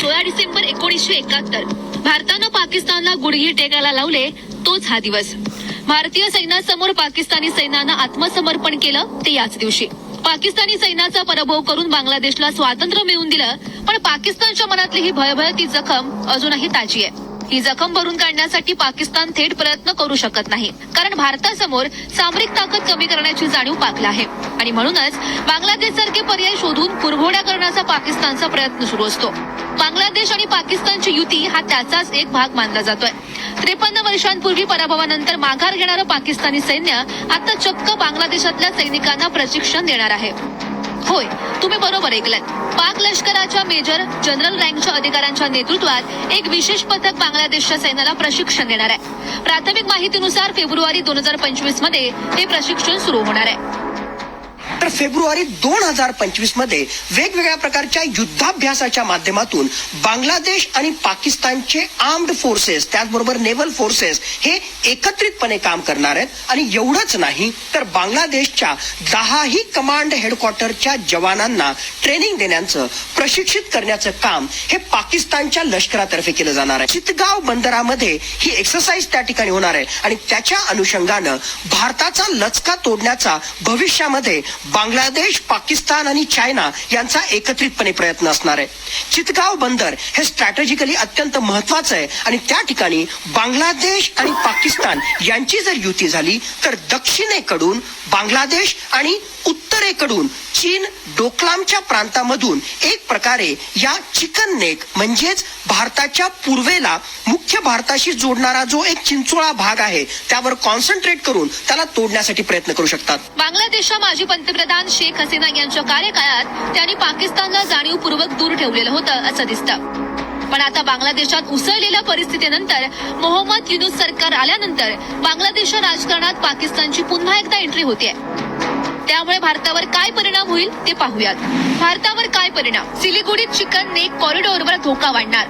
सोळा डिसेंबर एकोणीसशे एकाहत्तर. भारतानं पाकिस्तानला गुडघे टेकायला लावले तोच हा दिवस. भारतीय सैन्यासमोर पाकिस्तानी सैन्यानं आत्मसमर्पण केलं ते याच दिवशी. पाकिस्तानी सैन्याचा पराभव करून बांगलादेशला स्वातंत्र्य मिळवून दिलं पण पाकिस्तानच्या मनातली ही भयभयती जखम अजूनही ताजी आहे. ही जखम भरून काढण्यासाठी पाकिस्तान थेट प्रयत्न करू शकत नाही. कारण भारतासमोर सामरिक ताकद कमी करण्याची जाणीव पाकला आहे. आणि म्हणूनच बांगलादेश सारखे पर्याय शोधून पुरवठा करण्याचा पाकिस्तानचा प्रयत्न सुरू असतो. बांगलादेश आणि पाकिस्तानची युती हा त्याचाच एक भाग मानला जातोय. त्रेपन्न वर्षांपूर्वी पराभवानंतर माघार घेणारं पाकिस्तानी सैन्य आता चक्क बांगलादेशातल्या सैनिकांना प्रशिक्षण देणार आहे. होय तुम्ही बरोबर ऐकलं पाक लष्कराच्या मेजर जनरल रँकच्या अधिकाऱ्यांच्या नेतृत्वात एक विशेष पथक बांगलादेशच्या सैन्याला प्रशिक्षण देणार आहे. प्राथमिक माहितीनुसार फेब्रुवारी दोन हजार पंचवीसमध्ये हे प्रशिक्षण सुरू होणार आहे. तर फेब्रुवारी दोन हजार पंचवीसमध्ये वेगवेगळ्या प्रकारच्या युद्धाभ्यासाच्या माध्यमातून बांगलादेश आणि पाकिस्तानचे आर्म्ड फोर्सेस त्याचबरोबर नेव्हल फोर्सेस हे एकत्रितपणे काम करणार आहेत. आणि एवढंच नाही तर बांगलादेशच्या दहाही कमांड हेडक्वार्टरच्या जवानांना ट्रेनिंग देण्याचं प्रशिक्षित करण्याचं काम हे पाकिस्तानच्या लष्करातर्फे केलं जाणार आहे. चितगाव बंदरामध्ये ही एक्सरसाइज त्या ठिकाणी होणार आहे. आणि त्याच्या अनुषंगानं भारताचा लचका तोडण्याचा भविष्यामध्ये बांगलादेश पाकिस्तान आणि चायना यांचा एकत्रितपणे प्रयत्न असणार आहे. चितगाव बंदर हे स्ट्रॅटेजिकली अत्यंत महत्वाचं आहे आणि त्या ठिकाणी बांगलादेश आणि पाकिस्तान यांची जर युती झाली तर दक्षिणेकडून बांगलादेश आणि उत्तरेकडून चीन डोकलामच्या प्रांतामधून एक प्रकारे या चिकन नेक म्हणजेच भारताच्या पूर्वेला मुख्य भारताशी जोडणारा जो एक चिंचोळा भाग आहे त्यावर कॉन्सन्ट्रेट करून त्याला तोडण्यासाठी प्रयत्न करू शकतात. बांगलादेशच्या माजी पंतप्रधान शेख हसीना यांच्या कार्यकाळात त्यांनी पाकिस्तानला जाणीवपूर्वक दूर ठेवलेलं होतं असं दिसतं. पण आता बांगलादेशात उसळलेल्या परिस्थितीनंतर मोहम्मद युनुस सरकार आल्यानंतर बांगलादेशच्या राजकारणात पाकिस्तानची पुन्हा एकदा एंट्री होतीये. त्यामुळे भारतावर काय परिणाम होईल ते पाहूयात. भारतावर काय परिणाम? सिलिगुडीत चिकनने कॉरिडॉरवर धोका वाढणार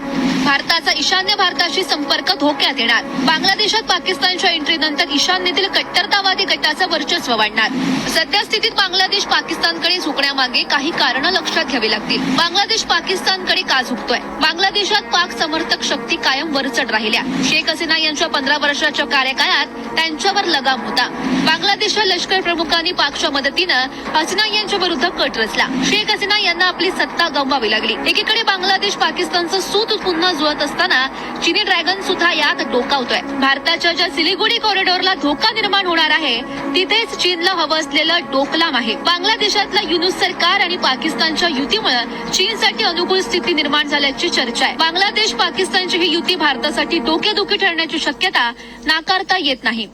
भारताचा ईशान्य भारताशी संपर्क धोक्यात येणार. बांगलादेशात पाकिस्तानच्या एंट्रीनंतर ईशान्येतील कट्टरतावादी गटाचं वर्चस्व वाढणार. सध्या स्थितीत बांगलादेश पाकिस्तानकडे झुकण्यामागे काही कारणं लक्षात घ्यावी लागतील. बांगलादेश पाकिस्तानकडे का झुकतोय? बांगलादेशात पाक समर्थक शक्ती कायम वरचढ राहिल्या. शेख हसीना यांच्या पंधरा वर्षाच्या कार्यकाळात त्यांच्यावर लगाम होता. बांगलादेशच्या लष्कर प्रमुखांनी पाकच्या मदतीनं हसीना यांच्या विरुद्ध कट रचला. शेख हसीना यांना आपली सत्ता गमवावी लागली. एकीकडे बांगलादेश पाकिस्तानचं सूत पुन्हा जुळत असताना चिनी ड्रॅगन सुद्धा यात डोकावतोय. भारताच्या ज्या सिलिगुडी कॉरिडॉरला धोका निर्माण होणार आहे तिथेच चीनला हवं असलेलं डोकलाम आहे. बांगलादेशातलं युनुस सरकार आणि पाकिस्तानच्या युतीमुळे चीनसाठी अनुकूल स्थिती निर्माण झाल्याची चर्चा आहे. बांगलादेश पाकिस्तानची ही युती भारतासाठी डोकेदुखी ठरण्याची शक्यता नाकारता येत नाही.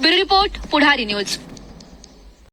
Bureau report Pudhari news.